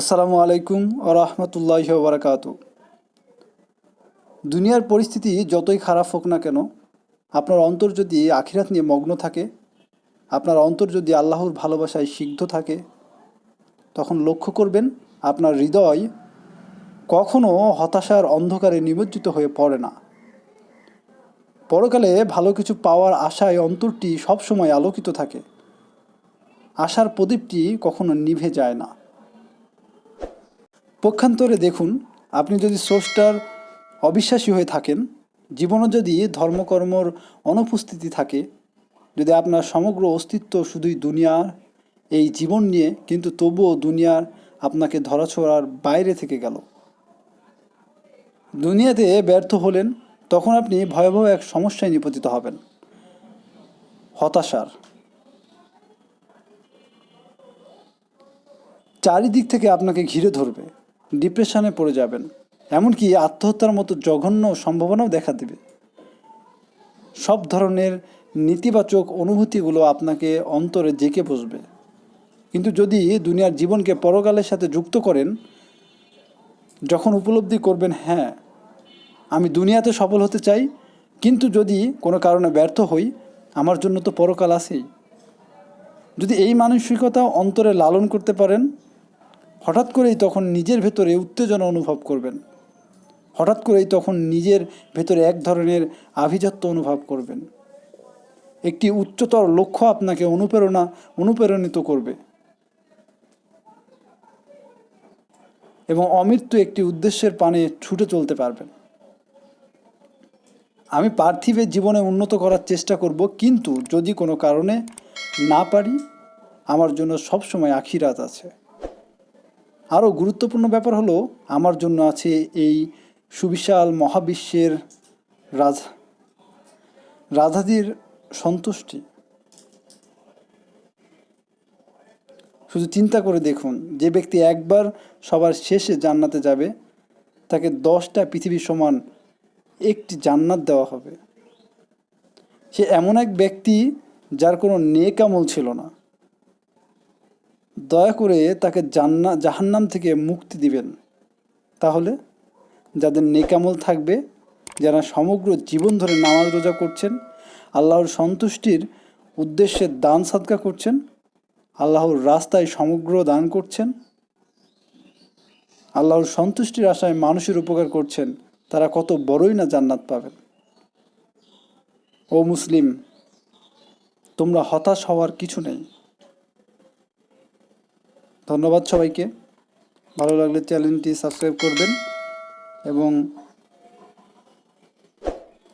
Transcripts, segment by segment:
আসসালামু আলাইকুম রহমতুল্লাহ বারাকাত দুনিয়ার পরিস্থিতি যতই খারাপ হোক না কেন, আপনার অন্তর যদি আখিরাত নিয়ে মগ্ন থাকে, আপনার অন্তর যদি আল্লাহর ভালোবাসায় সিদ্ধ থাকে, তখন লক্ষ্য করবেন আপনার হৃদয় কখনো হতাশার অন্ধকারে নিমজ্জিত হয়ে পড়ে না। পরকালে ভালো কিছু পাওয়ার আশায় অন্তরটি সবসময় আলোকিত থাকে। আশার প্রদীপটি কখনো নিভে যায় না। পক্ষান্তরে দেখুন, আপনি যদি স্রষ্টার অবিশ্বাসী হয়ে থাকেন জীবনে যদি ধর্মকর্মর অনুপস্থিতি থাকে, যদি আপনার সমগ্র অস্তিত্ব শুধুই দুনিয়ার, এই জীবন নিয়ে কিন্তু তবুও দুনিয়ার আপনাকে ধরাছোড়ার বাইরে থেকে গেল। দুনিয়াতে ব্যর্থ হলেন, তখন আপনি ভয়াবহ এক সমস্যায় নিপতিত হবেন। হতাশার। চারিদিক থেকে আপনাকে ঘিরে ধরবে। ডিপ্রেশনে পড়ে যাবেন। এমনকি আত্মহত্যার মতো জঘন্য সম্ভাবনাও দেখা দেবে। সব ধরনের নেতিবাচক অনুভূতিগুলো আপনাকে অন্তরে জেঁকে বসবে। কিন্তু যদি দুনিয়ার জীবনকে পরকালের সাথে যুক্ত করেন, যখন উপলব্ধি করবেন হ্যাঁ আমি দুনিয়াতে সফল হতে চাই, কিন্তু যদি কোনো কারণে ব্যর্থ হই, আমার জন্য তো পরকাল আছেই। যদি এই মানসিকতা অন্তরে লালন করতে পারেন হঠাৎ করেই তখন নিজের ভেতরে উত্তেজনা অনুভব করবেন। হঠাৎ করেই তখন নিজের ভেতরে এক ধরনের আভিজাত্য অনুভব করবেন। একটি উচ্চতর লক্ষ্য আপনাকে অনুপ্রেরণা অনুপ্রেরণিত করবে। এবং অমৃত্যু একটি উদ্দেশ্যের পানে ছুটে চলতে পারবেন। আমি পার্থিবের জীবনে উন্নত করার চেষ্টা করব, কিন্তু যদি কোনো কারণে না পারি, আমার জন্য সবসময় আখিরাত আছে। আরও গুরুত্বপূর্ণ ব্যাপার হলো, আমার জন্য আছে এই সুবিশাল মহাবিশ্বের রাজা, রাধাদির সন্তুষ্টি। শুধু চিন্তা করে দেখুন, যে ব্যক্তি একবার সবার শেষে জান্নাতে যাবে, তাকে দশটা পৃথিবী সমান একটি জান্নাত দেওয়া হবে। সে এমন এক ব্যক্তি যার কোনো নেক আমল ছিল না। দয়া করে তাকে জান্না জাহান্নাম থেকে মুক্তি দিবেন। তাহলে যাদের নেকামল থাকবে, যারা সমগ্র জীবন ধরে নামাজ রোজা করছেন, আল্লাহর সন্তুষ্টির উদ্দেশ্যে দান সাদকা করছেন, আল্লাহর রাস্তায় সমগ্র দান করছেন, আল্লাহর সন্তুষ্টির আশায় মানুষের উপকার করছেন, তারা কত বড়ই না জান্নাত পাবেন। ও মুসলিম, তোমরা হতাশ হওয়ার কিছু নেই। ধন্যবাদ সবাইকে। ভালো লাগলে চ্যানেলটি সাবস্ক্রাইব করবেন এবং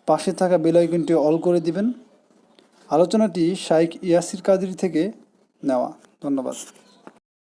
পাশে থাকা বেল আইকনটি অল করে দিবেন। আলোচনাটি শাইক ইয়াসির কাদির থেকে নেওয়া। ধন্যবাদ।